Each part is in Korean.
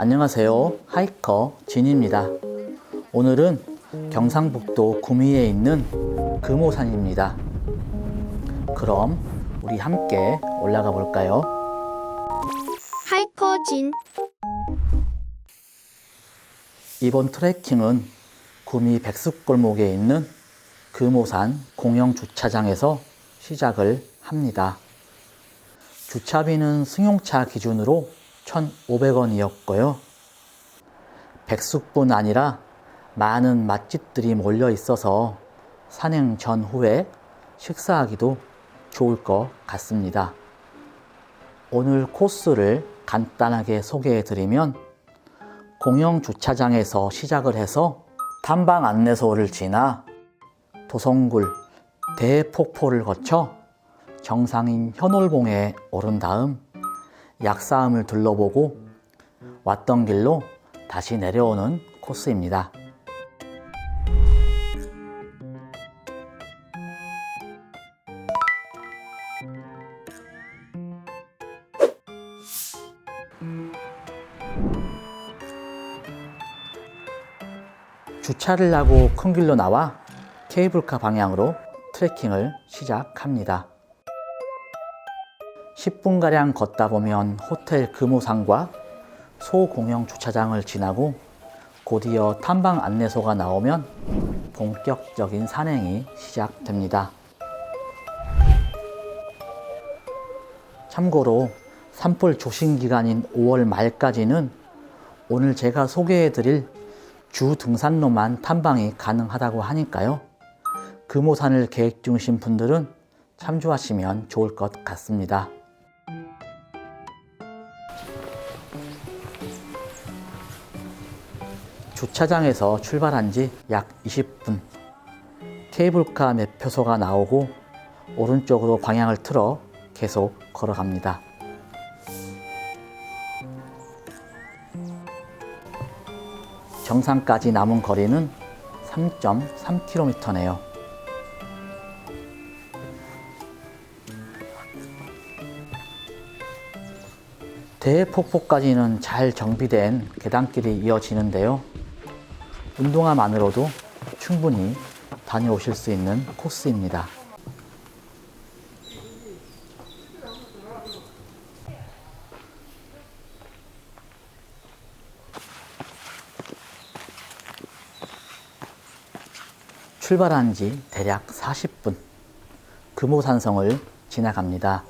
안녕하세요. 하이커 진입니다. 오늘은 경상북도 구미에 있는 금오산입니다. 그럼 우리 함께 올라가 볼까요? 하이커 진 이번 트레킹은 구미 백숙골목에 있는 금오산 공영 주차장에서 시작을 합니다. 주차비는 승용차 기준으로 1,500원이었고요. 백숙뿐 아니라 많은 맛집들이 몰려 있어서 산행 전후에 식사하기도 좋을 것 같습니다. 오늘 코스를 간단하게 소개해 드리면 공영 주차장에서 시작을 해서 탐방 안내소를 지나 도성굴 대폭포를 거쳐 정상인 현월봉에 오른 다음 약사암을 둘러보고 왔던 길로 다시 내려오는 코스입니다. 주차를 하고 큰 길로 나와 케이블카 방향으로 트레킹을 시작합니다. 10분가량 걷다 보면 호텔 금호상과 소공영 주차장을 지나고 곧이어 탐방 안내소가 나오면 본격적인 산행이 시작됩니다. 참고로 산불 조심 기간인 5월 말까지는 오늘 제가 소개해 드릴 주 등산로만 탐방이 가능하다고 하니까요. 금오산을 계획 중이신 분들은 참조하시면 좋을 것 같습니다. 주차장에서 출발한 지 약 20분. 케이블카 매표소가 나오고 오른쪽으로 방향을 틀어 계속 걸어갑니다. 정상까지 남은 거리는 3.3km네요. 대폭포까지는 잘 정비된 계단길이 이어지는데요. 운동화만으로도 충분히 다녀오실 수 있는 코스입니다. 출발한 지 대략 40분 금오산성을 지나갑니다.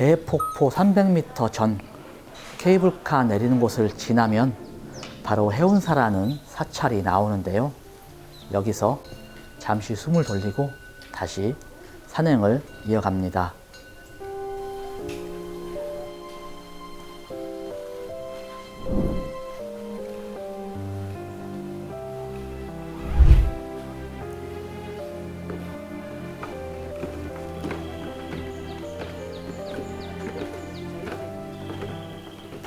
대폭포 300m 전 케이블카 내리는 곳을 지나면 바로 해운사라는 사찰이 나오는데요. 여기서 잠시 숨을 돌리고 다시 산행을 이어갑니다.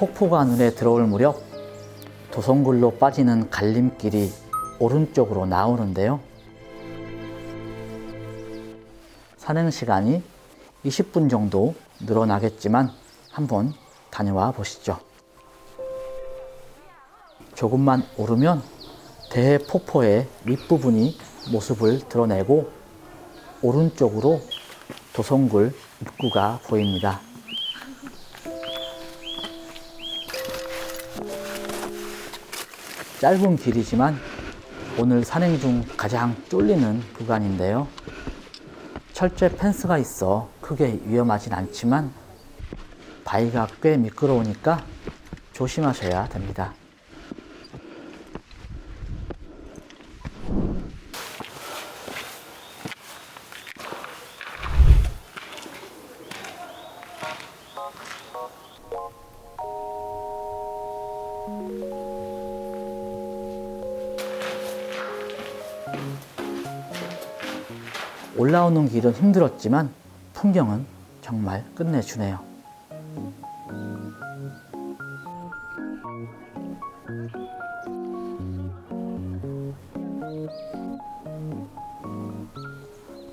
폭포가 눈에 들어올 무렵 도성굴로 빠지는 갈림길이 오른쪽으로 나오는데요. 산행 시간이 20분 정도 늘어나겠지만 한번 다녀와 보시죠. 조금만 오르면 대폭포의 윗부분이 모습을 드러내고 오른쪽으로 도성굴 입구가 보입니다. 짧은 길이지만 오늘 산행 중 가장 쫄리는 구간인데요. 철제 펜스가 있어 크게 위험하진 않지만 바위가 꽤 미끄러우니까 조심하셔야 됩니다. 올라오는 길은 힘들었지만 풍경은 정말 끝내주네요.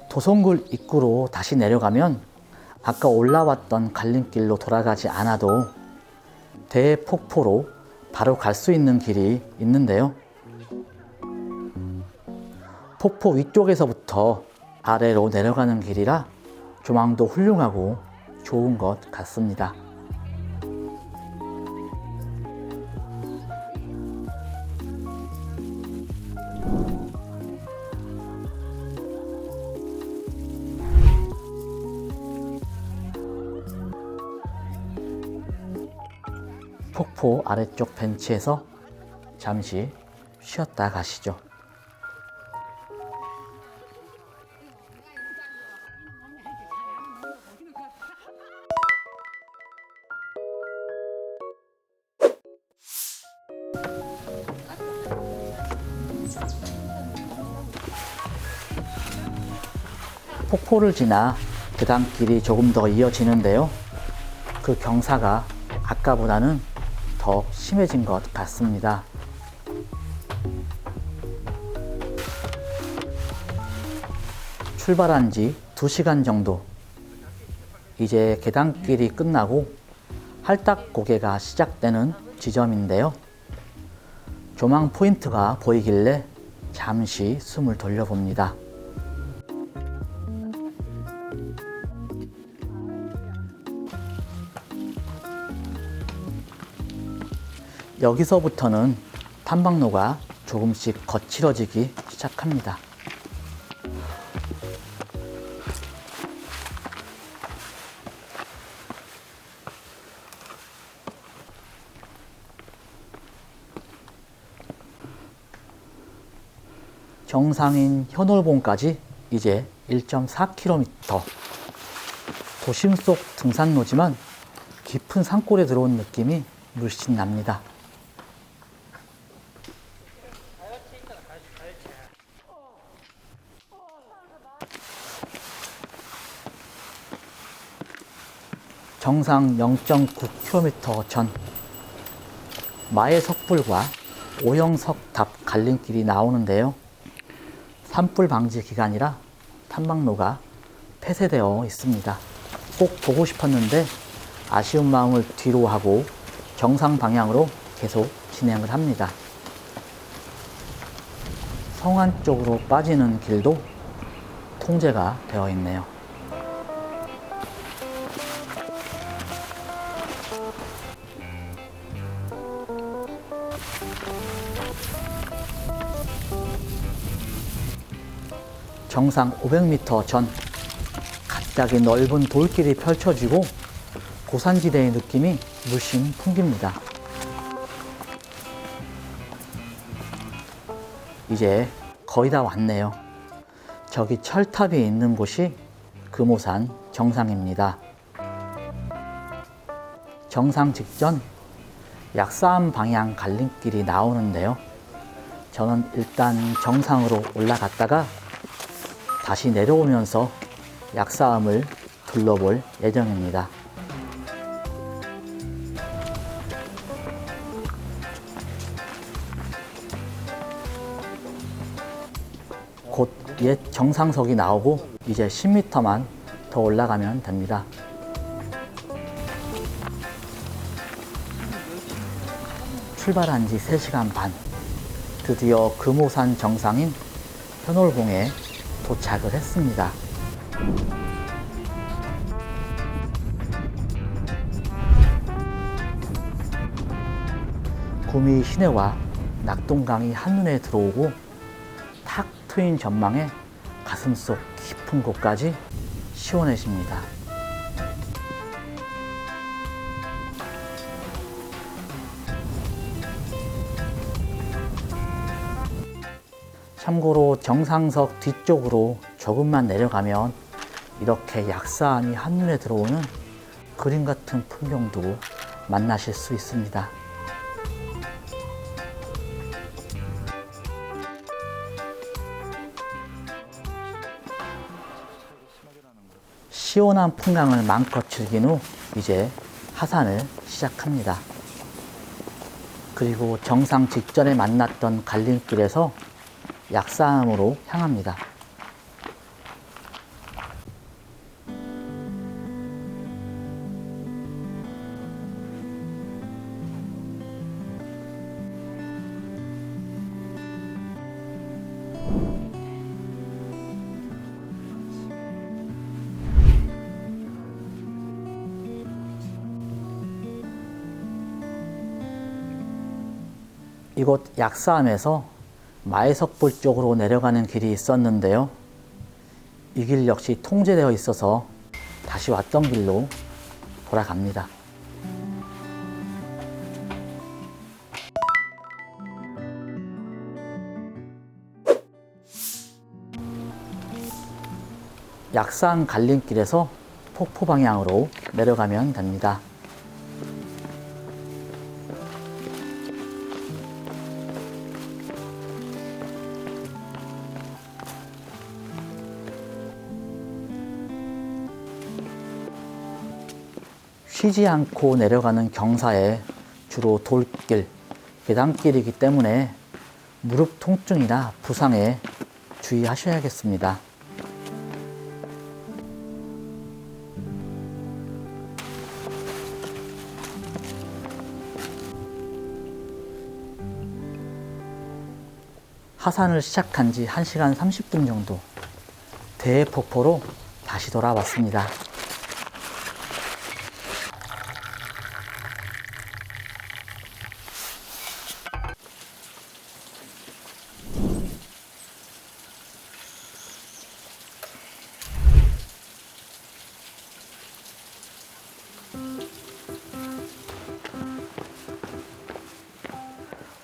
도성굴 입구로 다시 내려가면 아까 올라왔던 갈림길로 돌아가지 않아도 대폭포로 바로 갈 수 있는 길이 있는데요. 폭포 위쪽에서부터 아래로 내려가는 길이라 조망도 훌륭하고 좋은 것 같습니다. 폭포 아래쪽 벤치에서 잠시 쉬었다 가시죠. 폭포를 지나 계단길이 조금 더 이어지는데요. 그 경사가 아까보다는 더 심해진 것 같습니다. 출발한 지 2시간 정도. 이제 계단길이 끝나고 할딱 고개가 시작되는 지점인데요. 조망 포인트가 보이길래 잠시 숨을 돌려봅니다. 여기서부터는 탐방로가 조금씩 거칠어지기 시작합니다. 정상인 현월봉까지 이제 1.4km. 도심 속 등산로지만 깊은 산골에 들어온 느낌이 물씬 납니다. 정상 0.9km 전 마의 석불과 오영석 답 갈림길이 나오는데요. 산불 방지 기간이라 탐방로가 폐쇄되어 있습니다. 꼭 보고 싶었는데 아쉬운 마음을 뒤로 하고 정상 방향으로 계속 진행을 합니다. 성안 쪽으로 빠지는 길도 통제가 되어 있네요. 정상 500m 전 갑자기 넓은 돌길이 펼쳐지고 고산지대의 느낌이 물씬 풍깁니다. 이제 거의 다 왔네요. 저기 철탑이 있는 곳이 금오산 정상입니다. 정상 직전 약사암 방향 갈림길이 나오는데요. 저는 일단 정상으로 올라갔다가 다시 내려오면서 약사암을 둘러볼 예정입니다. 곧 옛 정상석이 나오고 이제 10m만 더 올라가면 됩니다. 출발한 지 3시간 반. 드디어 금오산 정상인 현월봉에 도착을 했습니다. 구미 시내와 낙동강이 한눈에 들어오고 탁 트인 전망에 가슴속 깊은 곳까지 시원해집니다. 참고로 정상석 뒤쪽으로 조금만 내려가면 이렇게 약사암이 한눈에 들어오는 그림 같은 풍경도 만나실 수 있습니다. 시원한 풍광을 마음껏 즐긴 후 이제 하산을 시작합니다. 그리고 정상 직전에 만났던 갈림길에서 약사암으로 향합니다. 이곳 약사암에서 마해석불 쪽으로 내려가는 길이 있었는데요. 이 길 역시 통제되어 있어서 다시 왔던 길로 돌아갑니다. 약산 갈림길에서 폭포 방향으로 내려가면 됩니다. 쉬지 않고 내려가는 경사에 주로 돌길, 계단길이기 때문에 무릎 통증이나 부상에 주의하셔야겠습니다. 하산을 시작한 지 1시간 30분 정도 대폭포로 다시 돌아왔습니다.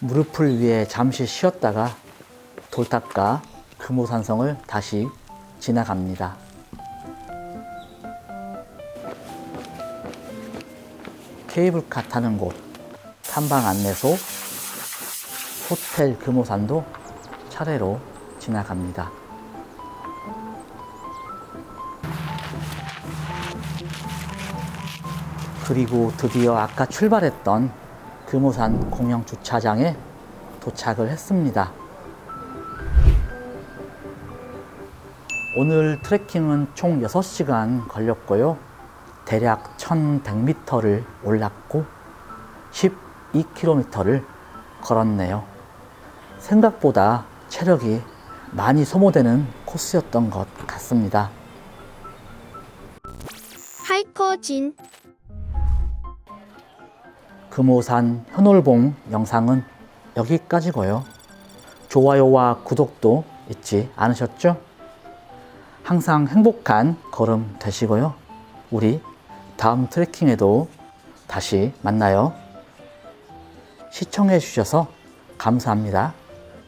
무릎을 위해 잠시 쉬었다가 돌탑과 금호산성을 다시 지나갑니다. 케이블카 타는 곳, 탐방 안내소, 호텔 금호산도 차례로 지나갑니다. 그리고 드디어 아까 출발했던 금호산 공영 주차장에 도착을 했습니다. 오늘 트레킹은 총 6시간 걸렸고요. 대략 1100m를 올랐고 12km를 걸었네요. 생각보다 체력이 많이 소모되는 코스였던 것 같습니다. 하이커 진 금호산 현올봉 영상은 여기까지고요. 좋아요와 구독도 잊지 않으셨죠? 항상 행복한 걸음 되시고요. 우리 다음 트레킹에도 다시 만나요. 시청해 주셔서 감사합니다.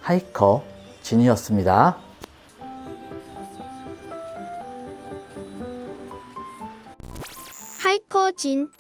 하이커 진이었습니다. 하이커 진